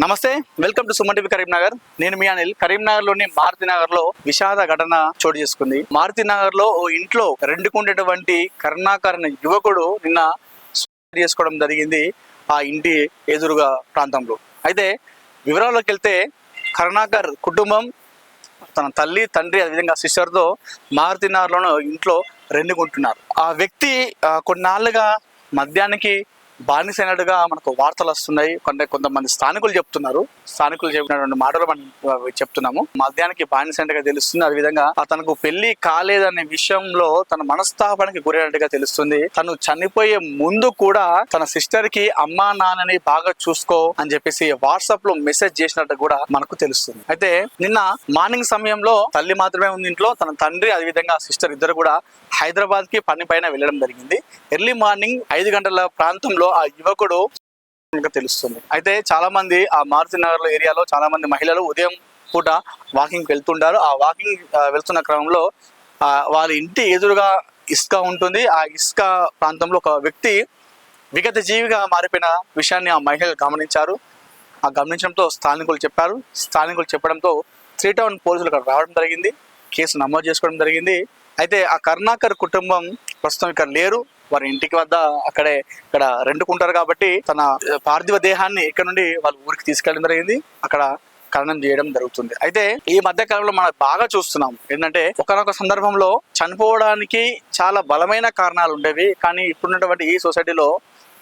నమస్తే welcome to Suman TV Karimnagar. నేను మీ అనిల్. కరీంనగర్లోని మారుతి నగర్లో విషాద ఘటన చోటు చేసుకుంది. మారుతి నగర్లో ఓ ఇంట్లో రెండుకుండేటువంటి కరుణాకర్ యువకుడు నిన్న చేసుకోవడం జరిగింది ఆ ఇంటి ఎదురుగా ప్రాంతంలో. అయితే వివరాల్లోకి వెళ్తే కరుణాకర్ కుటుంబం తన తల్లి తండ్రి అదేవిధంగా సిస్టర్తో మారుతి నగర్లోనూ ఇంట్లో రెండుకుంటున్నారు. ఆ వ్యక్తి కొన్నాళ్ళుగా మద్యానికి బానిసైనట్టుగా మనకు వార్తలు వస్తున్నాయి. కొంత కొంతమంది స్థానికులు చెప్తున్నారు. స్థానికులు చెప్పినటువంటి మాటలు మనం చెప్తున్నాము. మద్యానికి బానిసైనట్టుగా తెలుస్తుంది. అదేవిధంగా తనకు పెళ్ళి కాలేదనే విషయంలో తన మనస్తాపానికి గురైనట్టుగా తెలుస్తుంది. తను చనిపోయే ముందు కూడా తన సిస్టర్కి అమ్మా నాన్నని బాగా చూసుకో అని చెప్పేసి వాట్సాప్లో మెసేజ్ చేసినట్టు కూడా మనకు తెలుస్తుంది. అయితే నిన్న మార్నింగ్ సమయంలో తల్లి మాత్రమే ఉంది ఇంట్లో. తన తండ్రి అదేవిధంగా సిస్టర్ ఇద్దరు కూడా హైదరాబాద్కి పని పైన వెళ్ళడం జరిగింది. ఎర్లీ మార్నింగ్ ఐదు గంటల ప్రాంతంలో ఆ యువకుడు తెలుస్తుంది. అయితే చాలా మంది ఆ మారుతి నగర్ ఏరియాలో చాలా మంది మహిళలు ఉదయం పూట వాకింగ్ వెళ్తుంటారు. ఆ వాకింగ్ వెళ్తున్న క్రమంలో వారి వాళ్ళ ఇంటి ఎదురుగా ఇసుక ఉంటుంది. ఆ ఇసుక ప్రాంతంలో ఒక వ్యక్తి విగత జీవిగా మారిపోయిన విషయాన్ని ఆ మహిళలు గమనించారు. ఆ గమనించడంతో స్థానికులు చెప్పారు. స్థానికులు చెప్పడంతో త్రీ టౌన్ పోలీసులు ఇక్కడ రావడం జరిగింది. కేసు నమోదు చేసుకోవడం జరిగింది. అయితే ఆ కర్ణాకర్ కుటుంబం ప్రస్తుతం ఇక్కడ లేరు. వారి ఇంటికి వద్ద అక్కడే ఇక్కడ రెండుకుంటారు కాబట్టి తన పార్థివ దేహాన్ని ఇక్కడ నుండి వాళ్ళ ఊరికి తీసుకెళ్ళడం జరిగింది. అక్కడ ఖననం చేయడం జరుగుతుంది. అయితే ఈ మధ్య కాలంలో మనం బాగా చూస్తున్నాం ఏంటంటే ఒకనొక సందర్భంలో చనిపోవడానికి చాలా బలమైన కారణాలు ఉండేవి. కానీ ఇప్పుడున్నటువంటి ఈ సొసైటీలో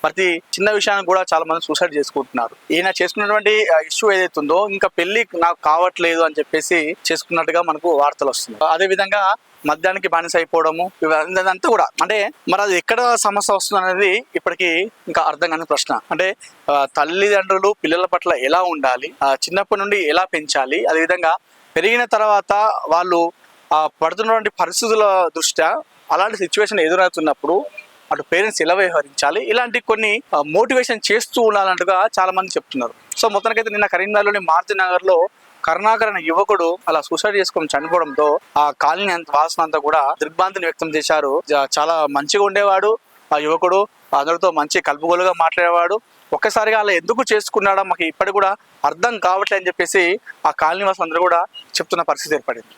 ప్రతి చిన్న విషయాన్ని కూడా చాలా మంది సూసైడ్ చేసుకుంటున్నారు. ఈయన చేసుకున్నటువంటి ఇష్యూ ఏదైతే ఉందో ఇంకా పెళ్ళి నాకు కావట్లేదు అని చెప్పేసి చేసుకున్నట్టుగా మనకు వార్తలు వస్తున్నాయి. అదే విధంగా మద్యానికి బానిస అయిపోవడము ఇవ- ఇదంతా కూడా. అంటే మరి అది ఎక్కడ సమస్య వస్తుంది అనేది ఇప్పటికీ ఇంకా అర్థం కాని ప్రశ్న. అంటే తల్లిదండ్రులు పిల్లల పట్ల ఎలా ఉండాలి చిన్నప్పటి నుండి ఎలా పెంచాలి అదేవిధంగా పెరిగిన తర్వాత వాళ్ళు ఆ, పడుతున్నటువంటి పరిస్థితుల దృష్ట్యా అలాంటి సిచ్యువేషన్ ఎదురవుతున్నప్పుడు అటు పేరెంట్స్ ఎలా వ్యవహరించాలి? ఇలాంటి కొన్ని మోటివేషన్ చేస్తూ ఉండాలంటగా చాలా మంది చెప్తున్నారు. సో మొత్తానికైతే నిన్న కరీంనగర్లోని మారుతి నగర్లో కరుణాకర్ అనే యువకుడు అలా సూసైడ్ చేసుకొని చనిపోవడంతో ఆ కాలనీ అంత వాసన అంతా కూడా దిగ్భాంతిని వ్యక్తం చేశారు. చాలా మంచిగా ఉండేవాడు ఆ యువకుడు. అందరితో మంచి కలుపుగోలుగా మాట్లాడేవాడు. ఒక్కసారిగా అలా ఎందుకు చేసుకున్నాడో? మాకు ఇప్పటికి కూడా అర్థం కావట్లేదు అని చెప్పేసి ఆ కాలనీ వాసులు అందరూ కూడా చెప్తున్న పరిస్థితి ఏర్పడింది.